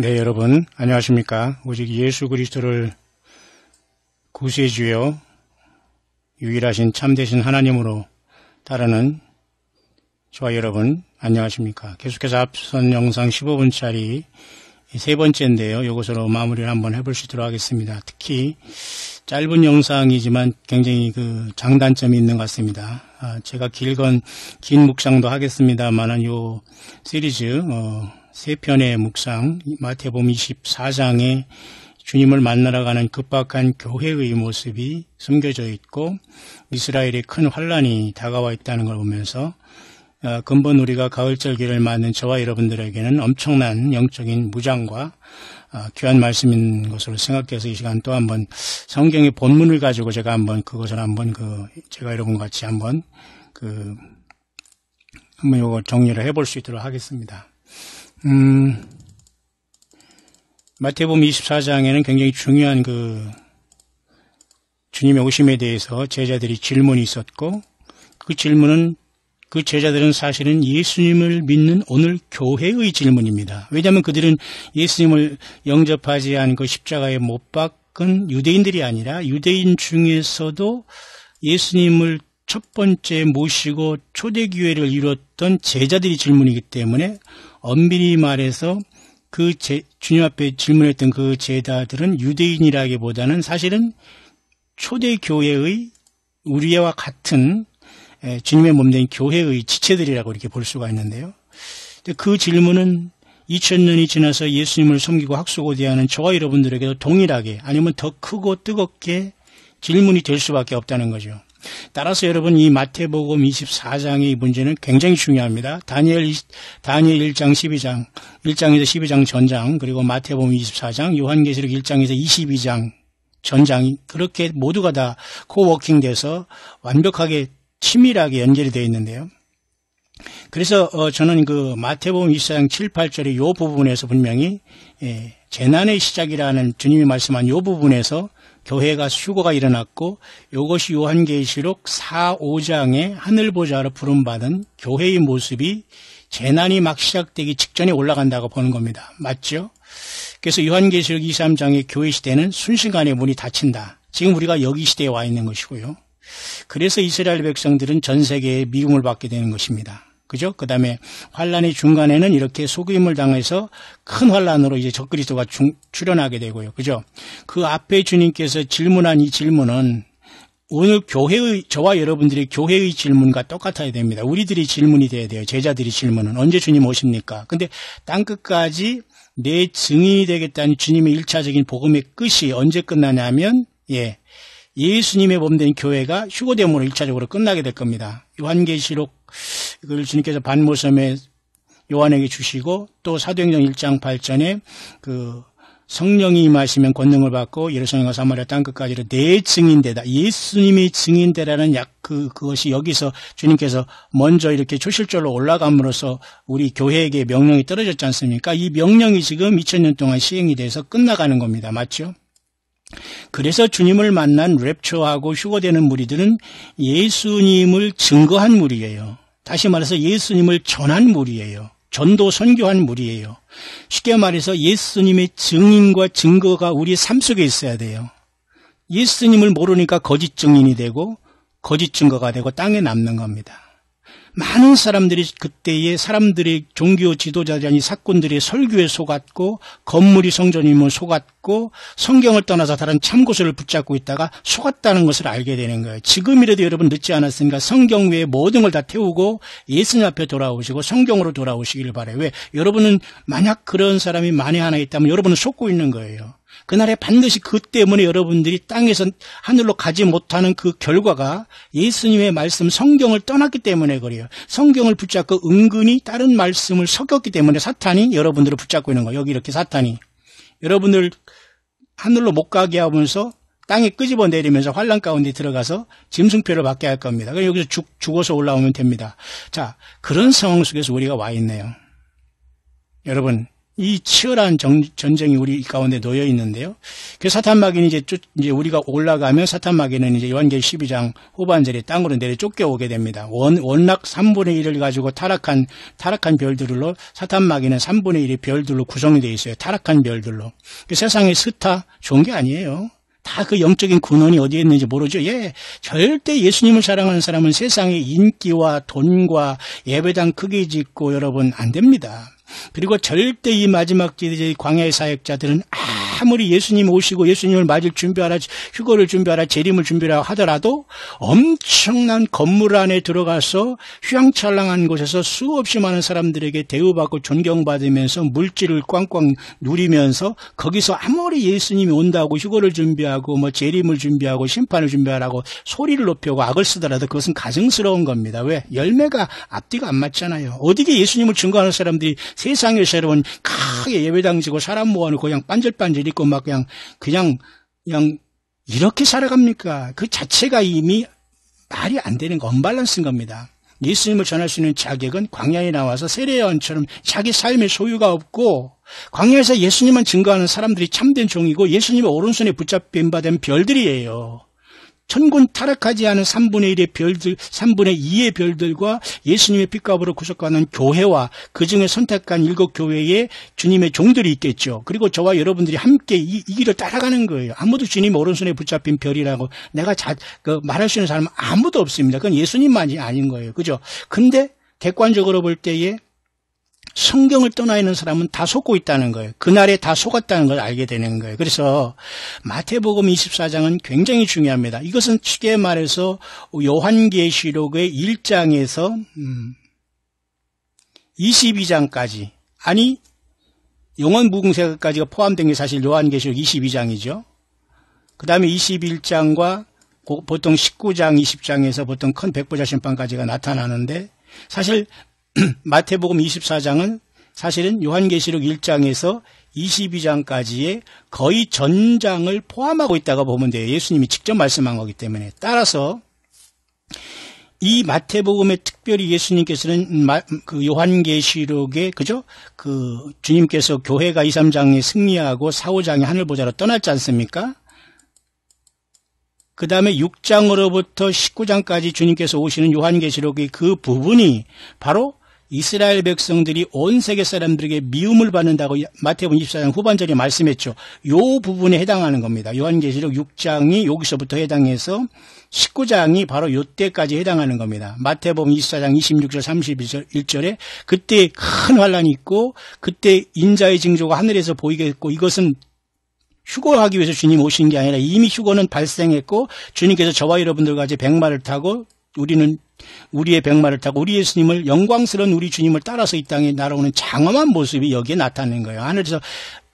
네, 여러분 안녕하십니까? 오직 예수 그리스도를 구세주요 유일하신 참되신 하나님으로 따르는 저와 여러분 안녕하십니까? 계속해서 앞선 영상 15분짜리 세 번째인데요. 이것으로 마무리를 한번 해볼 수 있도록 하겠습니다. 특히 짧은 영상이지만 굉장히 그 장단점이 있는 것 같습니다. 아, 제가 길건 긴 묵상도 하겠습니다만은 요 시리즈 어, 세 편의 묵상 마태복음 24장에 주님을 만나러 가는 급박한 교회의 모습이 숨겨져 있고 이스라엘의 큰 환란이 다가와 있다는 걸 보면서 어, 근본 우리가 가을절기를 맞는 저와 여러분들에게는 엄청난 영적인 무장과 어, 귀한 말씀인 것으로 생각해서 이 시간 또 한번 성경의 본문을 가지고 제가 한번 그것을 한번 그 제가 여러분 같이 한번 그 한번 이거 정리를 해볼 수 있도록 하겠습니다. 음, 마태복음 24장에는 굉장히 중요한 그 주님의 오심에 대해서 제자들이 질문이 있었고 그 질문은 그 제자들은 사실은 예수님을 믿는 오늘 교회의 질문입니다. 왜냐하면 그들은 예수님을 영접하지 않은 그 십자가에 못 박은 유대인들이 아니라 유대인 중에서도 예수님을 첫 번째 모시고 초대교회를 이뤘던 제자들이 질문이기 때문에 엄밀히 말해서 그 제, 주님 앞에 질문했던 그 제자들은 유대인이라기보다는 사실은 초대 교회의 우리와 같은 주님의 몸된 교회의 지체들이라고 이렇게 볼 수가 있는데요. 그 질문은 2000년이 지나서 예수님을 섬기고 학수고대하는 저와 여러분들에게도 동일하게 아니면 더 크고 뜨겁게 질문이 될 수밖에 없다는 거죠. 따라서 여러분 이 마태복음 24장의 문제는 굉장히 중요합니다. 다니엘 다니엘 1장 12장 1장에서 12장 전장 그리고 마태복음 24장 요한계시록 1장에서 22장 전장이 그렇게 모두가 다 코워킹 돼서 완벽하게 치밀하게 연결이 되어 있는데요. 그래서 어, 저는 그 마태복음 24장 7, 8절의 요 부분에서 분명히 예, 재난의 시작이라는 주님이 말씀한 요 부분에서 교회가 휴거가 일어났고 이것이 요한계시록 4, 5장의 하늘 보좌로 부름받은 교회의 모습이 재난이 막 시작되기 직전에 올라간다고 보는 겁니다. 맞죠? 그래서 요한계시록 2, 3장의 교회 시대는 순식간에 문이 닫힌다. 지금 우리가 여기 시대에 와 있는 것이고요. 그래서 이스라엘 백성들은 전 세계에 미움을 받게 되는 것입니다. 그죠? 그 다음에 환란의 중간에는 이렇게 속임을 당해서 큰 환란으로 이제 적그리스도가 출현하게 되고요. 그죠? 그 앞에 주님께서 질문한 이 질문은 오늘 교회의 저와 여러분들이 교회의 질문과 똑같아야 됩니다. 우리들이 질문이 돼야 돼요. 제자들이 질문은 언제 주님 오십니까? 근데 땅 끝까지 내 증인이 되겠다는 주님의 일차적인 복음의 끝이 언제 끝나냐면 예. 예수님의 몸된 교회가 휴고됨으로 일차적으로 끝나게 될 겁니다. 요한계시록 그걸 주님께서 반모섬에 요한에게 주시고 또 사도행전 1장 8전에 그 성령이 임하시면 권능을 받고 예루살렘과 사마리아 땅 끝까지로 내 증인되다. 예수님이 증인되라는 약 그 그것이 여기서 주님께서 먼저 이렇게 초실절로 올라감으로써 우리 교회에게 명령이 떨어졌지 않습니까? 이 명령이 지금 2000년 동안 시행이 돼서 끝나가는 겁니다. 맞죠? 그래서 주님을 만난 랩처하고 휴거되는 무리들은 예수님을 증거한 무리예요. 다시 말해서 예수님을 전한 무리예요. 전도 선교한 무리예요. 쉽게 말해서 예수님의 증인과 증거가 우리 삶 속에 있어야 돼요. 예수님을 모르니까 거짓 증인이 되고 거짓 증거가 되고 땅에 남는 겁니다. 많은 사람들이 그때의 사람들의 종교 지도자들이 사건들의 설교에 속았고 건물이 성전임을 속았고 성경을 떠나서 다른 참고서를 붙잡고 있다가 속았다는 것을 알게 되는 거예요. 지금이라도 여러분 늦지 않았으니까 성경 외에 모든 걸 다 태우고 예수님 앞에 돌아오시고 성경으로 돌아오시기를 바래요. 왜? 여러분은 만약 그런 사람이 만에 하나 있다면 여러분은 속고 있는 거예요. 그날에 반드시 그 때문에 여러분들이 땅에서 하늘로 가지 못하는 그 결과가 예수님의 말씀 성경을 떠났기 때문에 그래요. 성경을 붙잡고 은근히 다른 말씀을 섞였기 때문에 사탄이 여러분들을 붙잡고 있는 거예요. 여기 이렇게 사탄이. 여러분들 하늘로 못 가게 하면서 땅에 끄집어 내리면서 환란 가운데 들어가서 짐승표를 받게 할 겁니다. 여기서 죽, 죽어서 올라오면 됩니다. 자, 그런 상황 속에서 우리가 와 있네요. 여러분, 이 치열한 정, 전쟁이 우리 가운데 놓여 있는데요. 그 사탄 마귀는 이제 쫓, 이제 우리가 올라가면 사탄 마귀는 이제 요한계 12장 후반절에 땅으로 내려 쫓겨오게 됩니다. 원, 원락 3분의 1을 가지고 타락한, 타락한 별들로 사탄 마귀는 3분의 1의 별들로 구성이 되어 있어요. 타락한 별들로. 그 세상의 스타 좋은 게 아니에요. 다 그 영적인 근원이 어디에 있는지 모르죠. 예, 절대 예수님을 사랑하는 사람은 세상의 인기와 돈과 예배당 크게 짓고 여러분 안 됩니다. 그리고 절대 이 마지막 지대 광야의 사역자들은 아무리 예수님 오시고 예수님을 맞을 준비하라, 휴거를 준비하라, 재림을 준비하라 하더라도 엄청난 건물 안에 들어가서 휘황찬란한 곳에서 수없이 많은 사람들에게 대우받고 존경받으면서 물질을 꽝꽝 누리면서 거기서 아무리 예수님이 온다고 휴거를 준비하고 뭐 재림을 준비하고 심판을 준비하라고 소리를 높이고 악을 쓰더라도 그것은 가증스러운 겁니다. 왜? 열매가 앞뒤가 안 맞잖아요. 어디게 예수님을 증거하는 사람들이 세상에서 여러분 크게 예배당 지고 사람 모아놓고 그냥 반절반절 입고 막 그냥 그냥 그냥 이렇게 살아갑니까? 그 자체가 이미 말이 안 되는 거 언밸런스인 겁니다. 예수님을 전할 수 있는 자격은 광야에 나와서 세례요한처럼 자기 삶의 소유가 없고 광야에서 예수님만 증거하는 사람들이 참된 종이고 예수님의 오른손에 붙잡힌 바된 별들이에요. 천군 타락하지 않은 3분의 1의 별들, 3분의 2의 별들과 예수님의 핏값으로 구속하는 교회와 그 중에 선택한 일곱 교회에 주님의 종들이 있겠죠. 그리고 저와 여러분들이 함께 이, 이 길을 따라가는 거예요. 아무도 주님 오른손에 붙잡힌 별이라고 내가 자, 그 말할 수 있는 사람은 아무도 없습니다. 그건 예수님만이 아닌 거예요. 그죠? 근데 객관적으로 볼 때에 성경을 떠나 있는 사람은 다 속고 있다는 거예요. 그날에 다 속았다는 걸 알게 되는 거예요. 그래서 마태복음 24장은 굉장히 중요합니다. 이것은 쉽게 말해서 요한계시록의 1장에서 22장까지 음, 아니 영원 무궁세까지가 포함된 게 사실 요한계시록 22장이죠. 그 다음에 21장과 보통 19장, 20장에서 보통 큰 백보자 심판까지가 나타나는데 사실 마태복음 24장은 사실은 요한계시록 1장에서 22장까지의 거의 전장을 포함하고 있다고 보면 돼요. 예수님이 직접 말씀한 거기 때문에. 따라서 이 마태복음에 특별히 예수님께서는 그 요한계시록에 그죠? 그 주님께서 교회가 2, 3장에 승리하고 4, 5장에 하늘 보자로 떠났지 않습니까? 그 다음에 6장으로부터 19장까지 주님께서 오시는 요한계시록의 그 부분이 바로 이스라엘 백성들이 온 세계 사람들에게 미움을 받는다고 마태복음 24장 후반절에 말씀했죠. 요 부분에 해당하는 겁니다. 요한계시록 6장이 여기서부터 해당해서 19장이 바로 요때까지 해당하는 겁니다. 마태복음 24장 26절 31절에 그때 큰 환란이 있고 그때 인자의 징조가 하늘에서 보이겠고 이것은 휴거하기 위해서 주님 오신 게 아니라 이미 휴거는 발생했고 주님께서 저와 여러분들과 같이 백마를 타고 우리는 우리의 백마를 타고 우리 예수님을 영광스러운 우리 주님을 따라서 이 땅에 날아오는 장엄한 모습이 여기에 나타나는 거예요. 하늘에서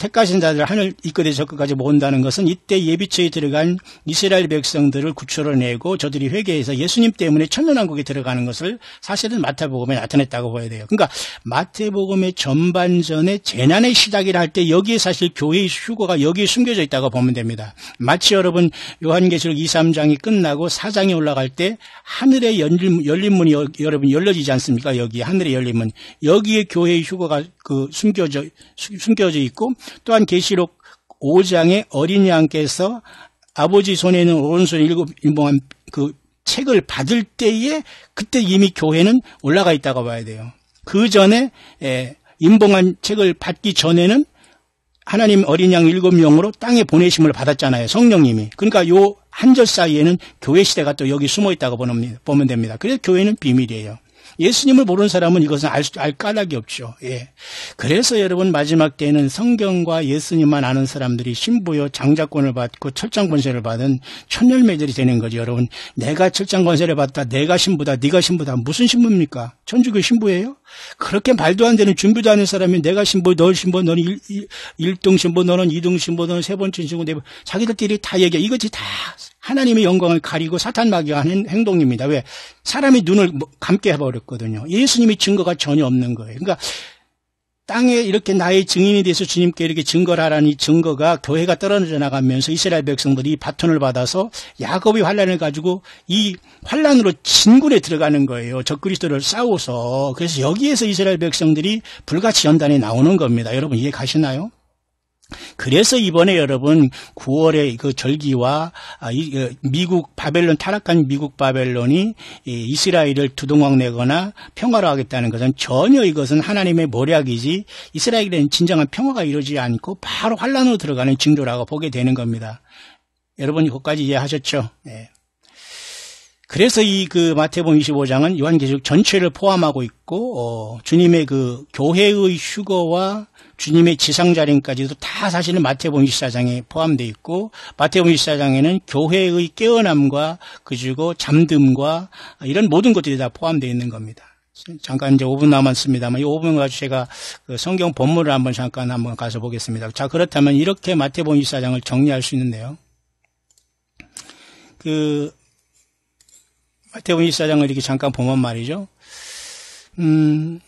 택하신 자들 하늘 이끝에 저끝까지 모은다는 것은 이때 예비처에 들어간 이스라엘 백성들을 구출해내고 저들이 회개해서 예수님 때문에 천년왕국에 들어가는 것을 사실은 마태복음에 나타냈다고 봐야 돼요. 그러니까 마태복음의 전반전에 재난의 시작이라 할 때 여기에 사실 교회의 휴거가 여기에 숨겨져 있다고 보면 됩니다. 마치 여러분 요한계시록 2, 3장이 끝나고 4장에 올라갈 때 하늘의 열린, 열린 문이 여, 여러분 열려지지 않습니까? 여기 하늘의 열린 문. 여기에 교회의 휴거가 그 숨겨져 숨겨져 있고 또한 계시록 5장에 어린 양께서 아버지 손에 있는 오른손에 일곱 일봉한 그 책을 받을 때에 그때 이미 교회는 올라가 있다고 봐야 돼요. 그 전에 임봉한 책을 받기 전에는 하나님 어린 양 일곱 명으로 땅에 보내심을 받았잖아요. 성령님이. 그러니까 요 한 절 사이에는 교회 시대가 또 여기 숨어 있다고 보면 됩니다. 그래서 교회는 비밀이에요. 예수님을 모르는 사람은 이것은 알, 알 까닭이 없죠. 예. 그래서 여러분 마지막 때에는 성경과 예수님만 아는 사람들이 신부요 장자권을 받고 철장 권세를 받은 천열매들이 되는 거죠. 여러분 내가 철장 권세를 받다 내가 신부다 네가 신부다 무슨 신부입니까? 천주교 신부예요? 그렇게 말도 안 되는 준비도 하는 사람이 내가 신부, 너 신부, 너는 일, 일, 일등 신부, 너는 이등 신부, 너는 세 번째 신부, 네 번. 자기들끼리 다 얘기해. 이것이 다 하나님의 영광을 가리고 사탄 마귀가 하는 행동입니다. 왜? 사람이 눈을 뭐 감게 해버렸거든요. 예수님이 증거가 전혀 없는 거예요. 그러니까 땅에 이렇게 나의 증인이 돼서 주님께 이렇게 증거를 하라니 증거가 교회가 떨어져 나가면서 이스라엘 백성들이 바톤을 받아서 야곱이 환란을 가지고 이 환란으로 진군에 들어가는 거예요. 적그리스도를 싸워서. 그래서 여기에서 이스라엘 백성들이 불같이 연단에 나오는 겁니다. 여러분 이해 가시나요? 그래서 이번에 여러분 9월에 그 절기와 아, 그 미국 바벨론 타락한 미국 바벨론이 이스라엘을 두동강 내거나 평화로 하겠다는 것은 전혀 이것은 하나님의 모략이지 이스라엘에는 진정한 평화가 이루어지지 않고 바로 환란으로 들어가는 징조라고 보게 되는 겁니다. 여러분 이것까지 이해하셨죠? 네. 그래서 이 그 마태복음 25장은 요한계시록 전체를 포함하고 있고 어, 주님의 그 교회의 휴거와 주님의 지상자림까지도 다 사실은 마태복음 24장에 포함되어 있고 마태복음 24장에는 교회의 깨어남과 그리고 잠듦과 이런 모든 것들이 다 포함되어 있는 겁니다. 잠깐 이제 5분 남았습니다만 이 5분 가지고 제가 그 성경 본문을 한번 잠깐 한번 가서 보겠습니다. 자 그렇다면 이렇게 마태복음 24장을 정리할 수 있는데요. 그 마태복음 24장을 이렇게 잠깐 보면 말이죠. 음,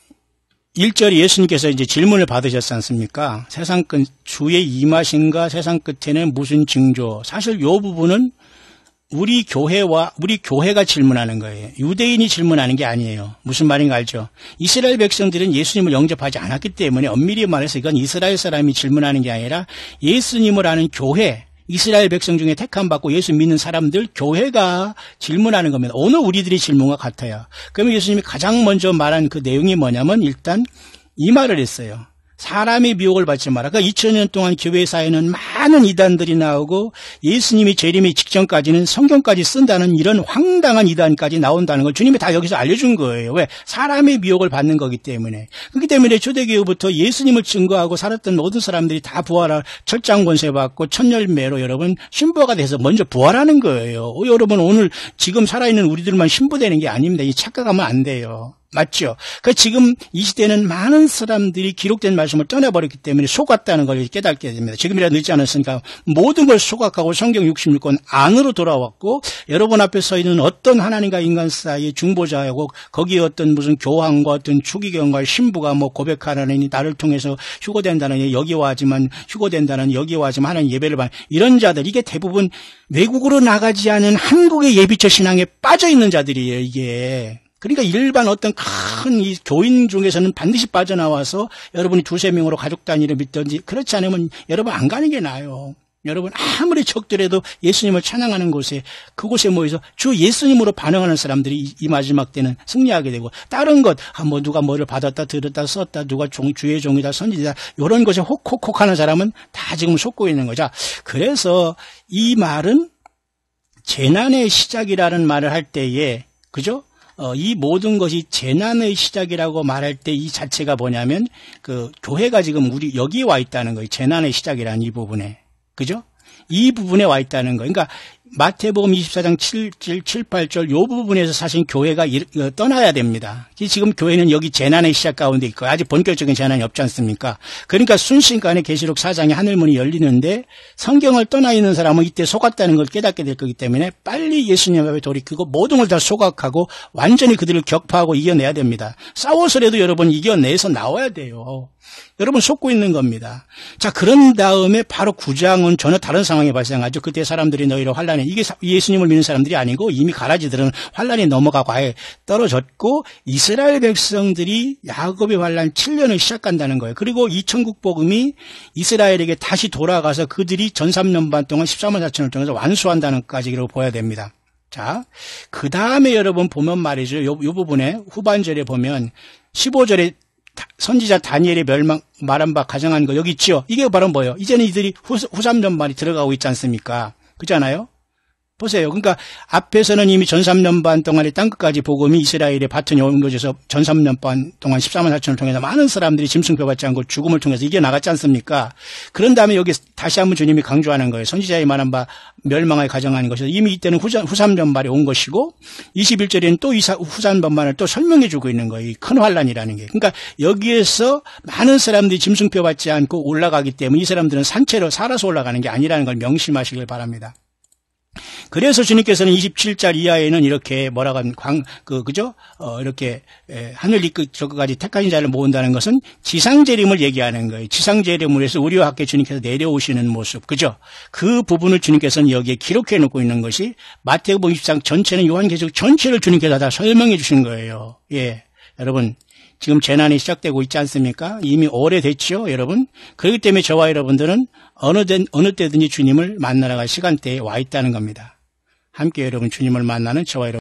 1절에 예수님께서 이제 질문을 받으셨지 않습니까? 세상 끝, 주의 임하신가 세상 끝에는 무슨 징조? 사실 요 부분은 우리 교회와 우리 교회가 질문하는 거예요. 유대인이 질문하는 게 아니에요. 무슨 말인가 알죠? 이스라엘 백성들은 예수님을 영접하지 않았기 때문에 엄밀히 말해서 이건 이스라엘 사람이 질문하는 게 아니라 예수님을 아는 교회, 이스라엘 백성 중에 택함 받고 예수 믿는 사람들 교회가 질문하는 겁니다. 오늘 우리들이 질문과 같아요. 그러면 예수님이 가장 먼저 말한 그 내용이 뭐냐면 일단 이 말을 했어요. 사람의 미혹을 받지 마라. 그러니까 2000년 동안 교회사에는 많은 이단들이 나오고 예수님이 재림의 직전까지는 성경까지 쓴다는 이런 황당한 이단까지 나온다는 걸 주님이 다 여기서 알려준 거예요. 왜? 사람의 미혹을 받는 거기 때문에. 그렇기 때문에 초대교회부터 예수님을 증거하고 살았던 모든 사람들이 다 부활할 철장 권세 받고 천열매로 여러분 신부가 돼서 먼저 부활하는 거예요. 어, 여러분 오늘 지금 살아있는 우리들만 신부되는 게 아닙니다. 이 착각하면 안 돼요. 맞죠? 그 지금 이 시대는 많은 사람들이 기록된 말씀을 떠나버렸기 때문에 속았다는 걸 깨닫게 됩니다. 지금이라도 늦지 않았으니까 모든 걸 소각하고 성경 66권 안으로 돌아왔고 여러분 앞에 서 있는 어떤 하나님과 인간 사이의 중보자하고 거기에 어떤 무슨 교황과 어떤 추기경과 신부가 뭐 고백하라니 나를 통해서 휴고된다는 여기 와지만 휴고된다는 여기 와지만 하나님 예배를 받는 이런 자들 이게 대부분 외국으로 나가지 않은 한국의 예비처 신앙에 빠져 있는 자들이에요 이게 그러니까 일반 어떤 큰 이 교인 중에서는 반드시 빠져나와서 여러분이 두세 명으로 가족 단위로 믿든지 그렇지 않으면 여러분 안 가는 게 나아요. 여러분 아무리 적더라도 예수님을 찬양하는 곳에 그곳에 모여서 주 예수님으로 반응하는 사람들이 이, 이 마지막 때는 승리하게 되고 다른 것 아, 뭐 누가 뭐를 받았다 들었다 썼다 누가 종, 주의 종이다 선지자 이런 것에 혹혹혹 하는 사람은 다 지금 속고 있는 거죠. 그래서 이 말은 재난의 시작이라는 말을 할 때에 그죠? 어, 이 모든 것이 재난의 시작이라고 말할 때 이 자체가 뭐냐면 그 교회가 지금 우리 여기에 와 있다는 거예요. 재난의 시작이라는 이 부분에. 그죠? 이 부분에 와 있다는 거. 그러니까 마태복음 24장 7, 7, 7 8절 요 부분에서 사실 교회가 어, 떠나야 됩니다. 지금 교회는 여기 재난의 시작 가운데 있고 아직 본격적인 재난이 없지 않습니까? 그러니까 순식간에 계시록 4장에 하늘문이 열리는데 성경을 떠나 있는 사람은 이때 속았다는 걸 깨닫게 될 거기 때문에 빨리 예수님 앞에 돌이키고 모든 걸 다 소각하고 완전히 그들을 격파하고 이겨내야 됩니다. 싸워서라도 여러분 이겨내서 나와야 돼요. 여러분 속고 있는 겁니다. 자, 그런 다음에 바로 구장은 전혀 다른 상황이 발생하죠. 그때 사람들이 너희를 환란에 이게 예수님을 믿는 사람들이 아니고 이미 가라지들은 환란에 넘어가고 아예 떨어졌고 이스라엘 백성들이 야곱의 환란 7년을 시작한다는 거예요. 그리고 이 천국 복음이 이스라엘에게 다시 돌아가서 그들이 전 3년 반 동안 14만 4천을 통해서 완수한다는 까지로 보야 됩니다. 자, 그 다음에 여러분 보면 말이죠. 요, 요 부분에 후반절에 보면 15절에 선지자 다니엘의 멸망 말한 바 가정한 거 여기 있죠. 이게 바로 뭐예요? 이제는 이들이 후, 후삼전반이 들어가고 있지 않습니까? 그렇잖아요. 보세요. 그러니까 앞에서는 이미 전 3년 반 동안의 땅끝까지 복음이 이스라엘의 바튼이 옮겨져서 전 3년 반 동안 14만 4천을 통해서 많은 사람들이 짐승표 받지 않고 죽음을 통해서 이겨 나갔지 않습니까? 그런 다음에 여기 다시 한번 주님이 강조하는 거예요. 선지자의 말한 바 멸망을 가정하는 것이 이미 이때는 후삼전발이 온 것이고 21절에는 또 후삼전발을 또 설명해 주고 있는 거예요. 큰 환란이라는 게. 그러니까 여기에서 많은 사람들이 짐승표 받지 않고 올라가기 때문에 이 사람들은 산채로 살아서 올라가는 게 아니라는 걸 명심하시길 바랍니다. 그래서 주님께서는 27절 이하에는 이렇게 뭐라고 하면 광, 그, 그죠? 어, 이렇게, 에, 하늘 이끄, 저거까지 택하신 자를 모은다는 것은 지상재림을 얘기하는 거예요. 지상재림을 해서 우리와 함께 주님께서 내려오시는 모습. 그죠? 그 부분을 주님께서는 여기에 기록해 놓고 있는 것이 마태복음 20장 전체는 요한계시록 전체를 주님께서 다 설명해 주신 거예요. 예. 여러분, 지금 재난이 시작되고 있지 않습니까? 이미 오래됐죠, 여러분? 그렇기 때문에 저와 여러분들은 어느, 때, 어느 때든지 주님을 만나러 갈 시간대에 와 있다는 겁니다. 함께 여러분 주님을 만나는 저와 여러분